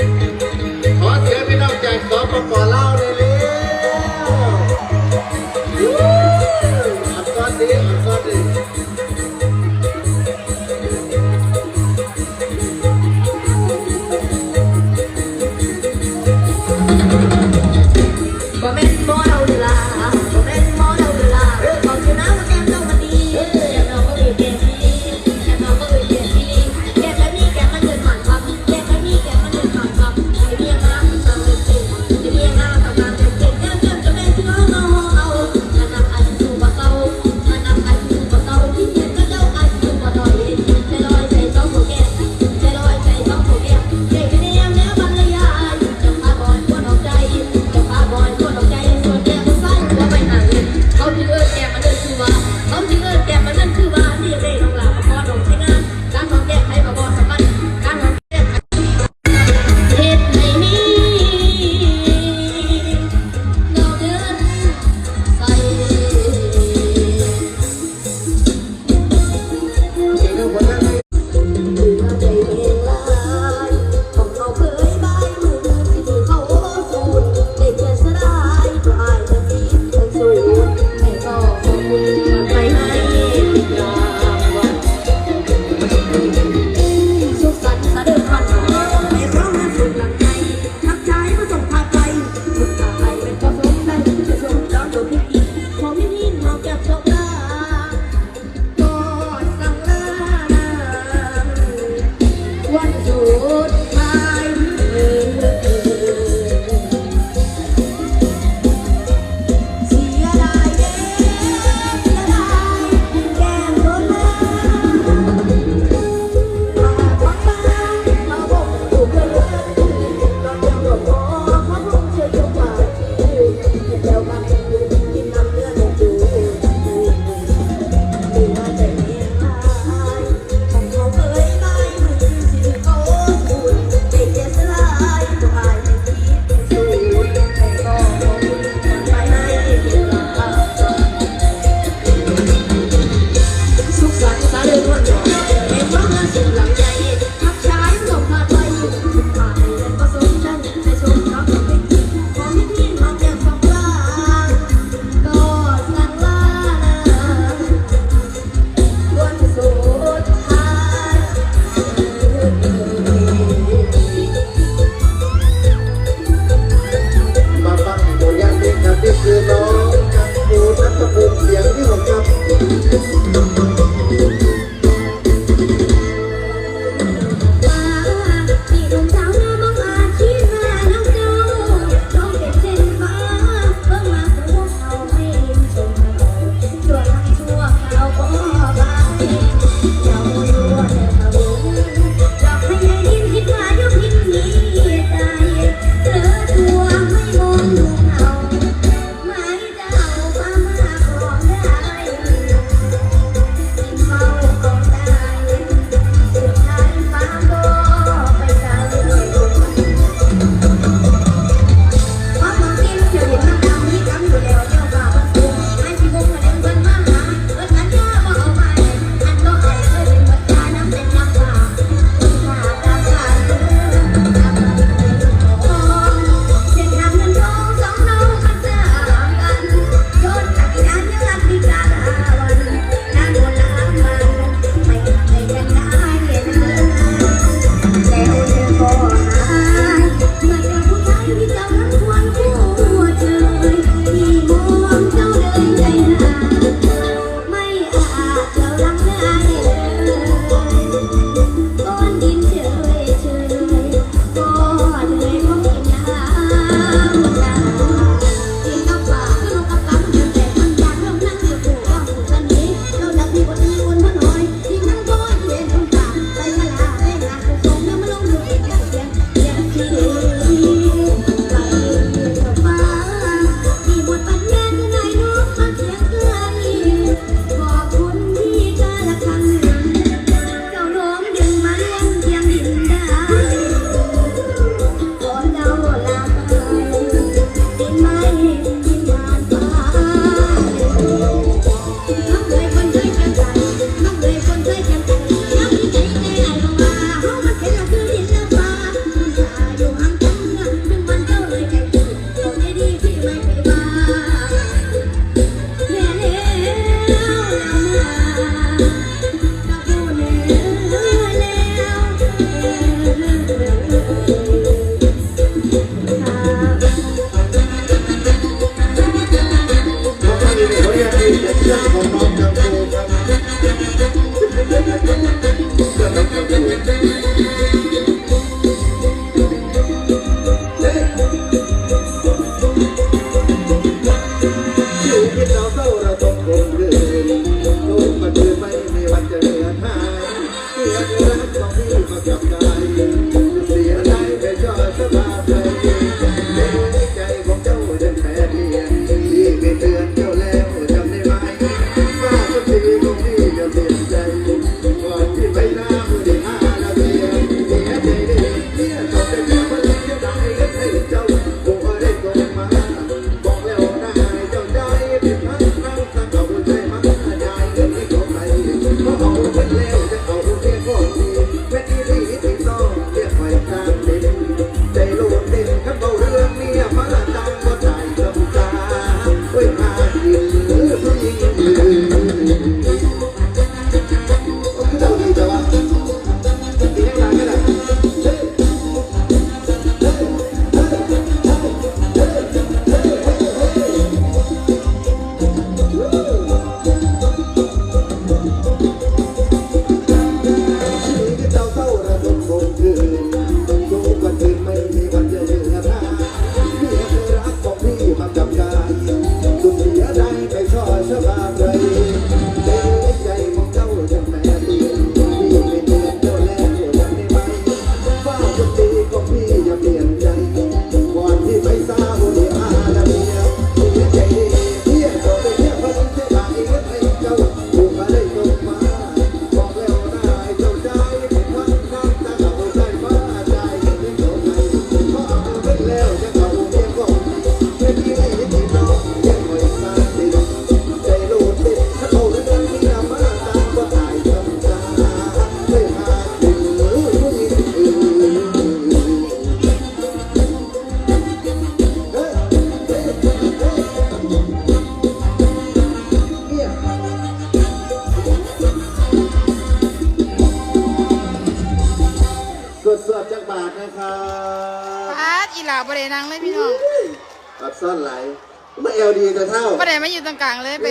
Thank you. า Let's วดสวจักบาทนะครับพาดอีหลาประเดนังเลยพี่น้อง ปัดซ่อนไหลไม่เอลดีแต่เท่า ประเดนไม่อยู่ตรงกลางเลยไป